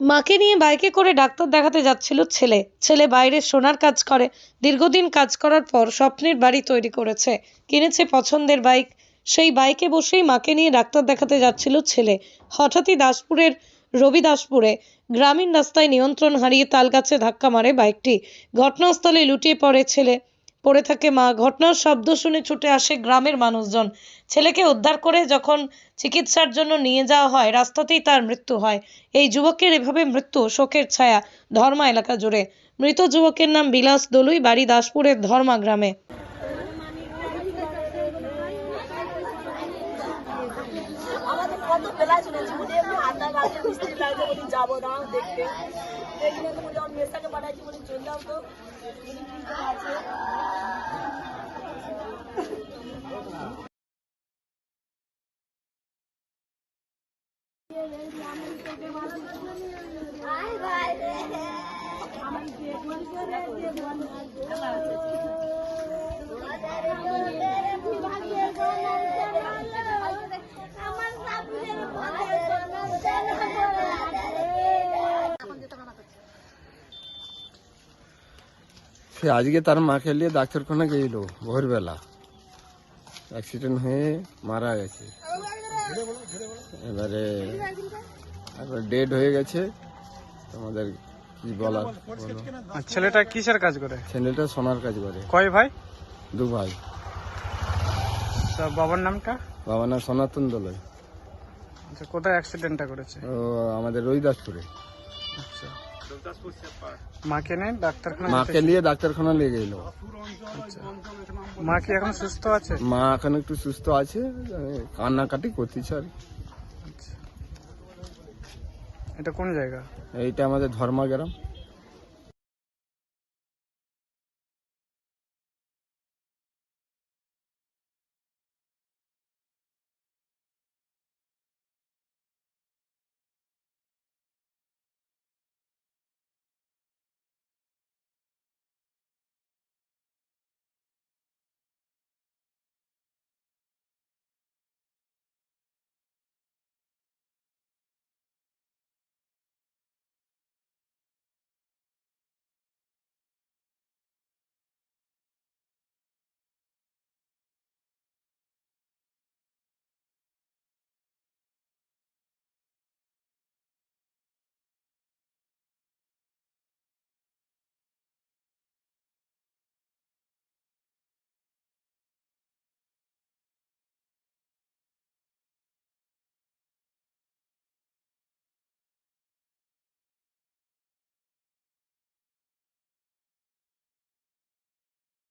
মাকে নিয়ে বাইকে করে ডাক্তার দেখাতে যাচ্ছিল ছেলে। ছেলে বাইরে সোনার কাজ করে। দীর্ঘদিন কাজ করার পর স্বপ্নের বাড়ি তৈরি করেছে। কিনেছে পছন্দের বাইক। সেই বাইকে বসেই মাকে নিয়ে ডাক্তার দেখাতে যাচ্ছিল ছেলে। হঠাৎই দাসপুরের রবি দাসপুরে গ্রামীণ রাস্তায় নিয়ন্ত্রণ হারিয়ে তালগাছে ধাক্কা মারে বাইকটি। ঘটনাস্থলে লুটিয়ে পড়ে ছেলে। পড়ে থাকে মা। ঘটনার শব্দ শুনে ছুটে আসে গ্রামের মানুষজন। ছেলেকে উদ্ধার করে যখন চিকিৎসার জন্য নিয়ে যাওয়া হয়, রাস্তাতেই তার মৃত্যু হয়। এই যুবকের এভাবে মৃত্যু শোকের ছায়া ধর্মা এলাকা জুড়ে। মৃত যুবকের নাম বিলাস দলুই, বাড়ি দাসপুরের ধর্মা গ্রামে। কত বলি যাব না, দেখতে। দেখলে তো বলি আমার মেয়েটাকে পাঠাচ্ছি বলি চলে তো। বলি কি তো আছে আজকে তার মাকে নিয়ে ডাক্তারখানা গেছিল ভোরবেলা। অ্যাক্সিডেন্ট হয়ে মারা গেছে। এবারে এবার ডেড হয়ে গেছে। তোমাদের কি বলার ছেলেটা কিসের কাজ করে? ছেলেটা সোনার কাজ করে। কয় ভাই? দু ভাই। বাবার নামটা? বাবার নাম সনাতন দোলয় আচ্ছা কোথায় অ্যাক্সিডেন্টটা করেছে? ও আমাদের রবিদাসপুরে। আচ্ছা। মাকে নেই ডাক্তারখানা মাকে নিয়ে ডাক্তারখানা নিয়ে গেল। আচ্ছা। মা কি এখন সুস্থ আছে? মা এখন একটু সুস্থ আছে কান্নাকাটি করতেছে আর এটা কোন জায়গা? এইটা আমাদের ধর্মা গ্রাম।